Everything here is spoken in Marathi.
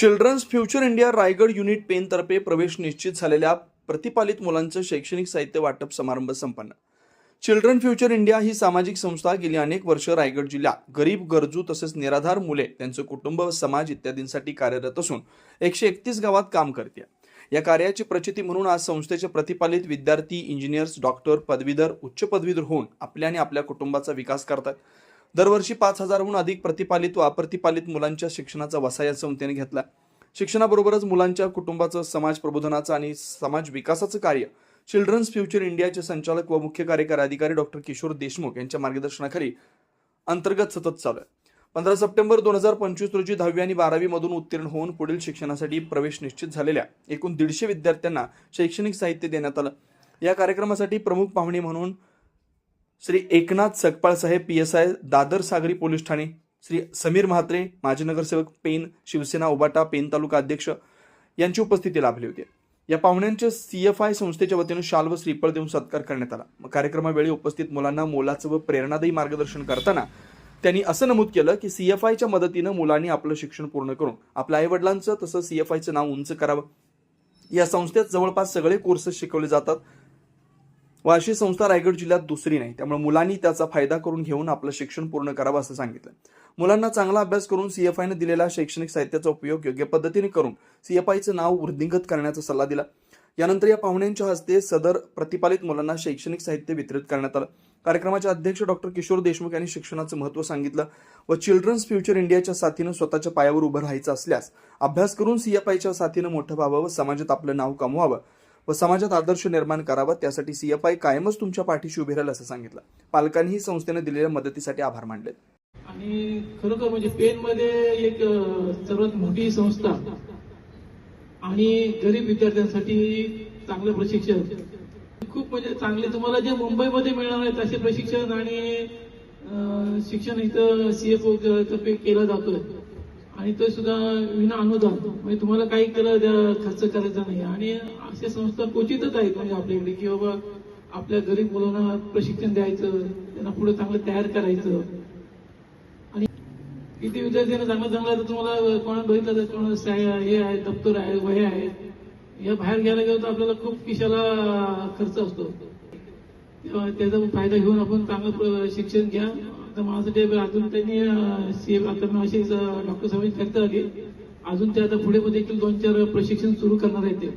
Children's future India Raigad unit पेनतर्फे प्रवेश निश्चित झालेल्या प्रतिपालित मुलांचं शैक्षणिक साहित्य वाटप समारंभ संपन्न. चिल्ड्रन फ्युचर इंडिया ही सामाजिक संस्था गेली अनेक वर्ष रायगड जिल्ह्यात. गरीब गरजू तसेच निराधार मुले त्यांचं कुटुंब समाज इत्यादींसाठी कार्यरत असून एकशे एकतीस गावात काम करते. या कार्याची प्रचिती म्हणून आज संस्थेचे प्रतिपालित विद्यार्थी इंजिनियर्स डॉक्टर पदवीधर उच्च पदवीधर होऊन आपल्या आणि आपल्या कुटुंबाचा विकास करतात. दरवर्षी पाच हजारहून अधिक प्रतिपालित व अप्रतिपालित मुलांच्या शिक्षणाचा वसा या संस्थेने घेतला. शिक्षणाबरोबरच मुलांच्या कुटुंबाचं समाज प्रबोधनाचं आणि समाज विकासाचं कार्य चिल्ड्रन्स फ्युचर इंडियाचे संचालक व मुख्य कार्यकारी अधिकारी डॉक्टर किशोर देशमुख यांच्या मार्गदर्शनाखाली अंतर्गत सतत चालू आहे. पंधरा सप्टेंबर दोन हजार पंचवीस रोजी दहावी आणि बारावीमधून उत्तीर्ण होऊन पुढील शिक्षणासाठी प्रवेश निश्चित झालेल्या एकूण दीडशे विद्यार्थ्यांना शैक्षणिक साहित्य देण्यात आलं. या कार्यक्रमासाठी प्रमुख पाहुणे म्हणून Shri Eknath Sakpal saheb P S I Dadar सागरी पोलीस ठाणे. श्री समीर म्हात्रे माजी नगरसेवक पेन शिवसेना उबाटा पेन तालुका अध्यक्ष यांची उपस्थिती लाभली होती. या पाहुण्यांचे सी एफ आय संस्थेच्या वतीनं शाल व श्रीफळ देऊन सत्कार करण्यात आला. कार्यक्रमावेळी उपस्थित मुलांना मोलाचं व प्रेरणादायी मार्गदर्शन करताना त्यांनी असं नमूद केलं की सी एफ आयच्या मदतीनं मुलांनी आपलं शिक्षण पूर्ण करून आपल्या आईवडिलांचं तसं सी एफ आयचं नाव उंच करावं. या संस्थेत जवळपास सगळे कोर्सेस शिकवले जातात. वाशी संस्था रायगड जिल्ह्यात दुसरी नाही. त्यामुळे मुलांनी त्याचा फायदा करून घेऊन आपलं शिक्षण पूर्ण करावं असं सांगितलं. मुलांना चांगला अभ्यास करून सीएफआयनं दिलेल्या शैक्षणिक साहित्याचा उपयोग योग्य पद्धतीने करून सीएफआयचं नाव वृद्धिंगत करण्याचा सल्ला दिला. यानंतर या पाहुण्यांच्या हस्ते सदर प्रतिपालित मुलांना शैक्षणिक साहित्य वितरित करण्यात आलं. कार्यक्रमाचे अध्यक्ष डॉक्टर किशोर देशमुख यांनी शिक्षणाचं महत्त्व सांगितलं व चिल्ड्रन्स फ्युचर इंडियाच्या साथीनं स्वतःच्या पायावर उभं राहायचं असल्यास अभ्यास करून सीएफआयच्या साथीनं मोठं व्हावं व समाजात आपलं नाव कमवावं. व समाजात आदर्श निर्माण करावा त्यासाठी सीएफआय कायमच तुमच्या पाठीशी उभी राहील असं सांगितलं. पालकांनीही संस्थेने दिलेल्या मदतीसाठी आभार मानले आणि खरोखर म्हणजे पेन मध्ये एक सर्वात मोठी संस्था आणि गरीब विद्यार्थ्यांसाठी चांगलं प्रशिक्षण. खूप म्हणजे चांगले तुम्हाला जे मुंबईमध्ये मिळणार आहे तसे प्रशिक्षण आणि शिक्षण इथं सीएफओ तर्फे केलं जातोय. आणि तो सुद्धा विना अनुदान. म्हणजे तुम्हाला काही करा खर्च करायचा नाही. आणि अशा संस्था क्वचितच आहेत म्हणजे आपल्याकडे की बाबा आपल्या गरीब मुलांना प्रशिक्षण द्यायचं त्यांना पुढे चांगलं तयार करायचं. आणि किती विद्यार्थ्यांना चांगलं चांगलं तर तुम्हाला कोणा बघितलं तर कोणा हे आहे दप्तर आहे वह्या आहेत या बाहेर घ्यायला गेलो तर आपल्याला खूप खिशाला खर्च असतो. तेव्हा त्याचा फायदा घेऊन आपण चांगलं शिक्षण घ्या. आता माझ्यासाठी अजून त्यांनी सीएम आता असेच डॉक्टर साहेबांची चर्चा आले अजून ते आता पुढे देखील दोन चार प्रशिक्षण सुरू करणार आहेत ते.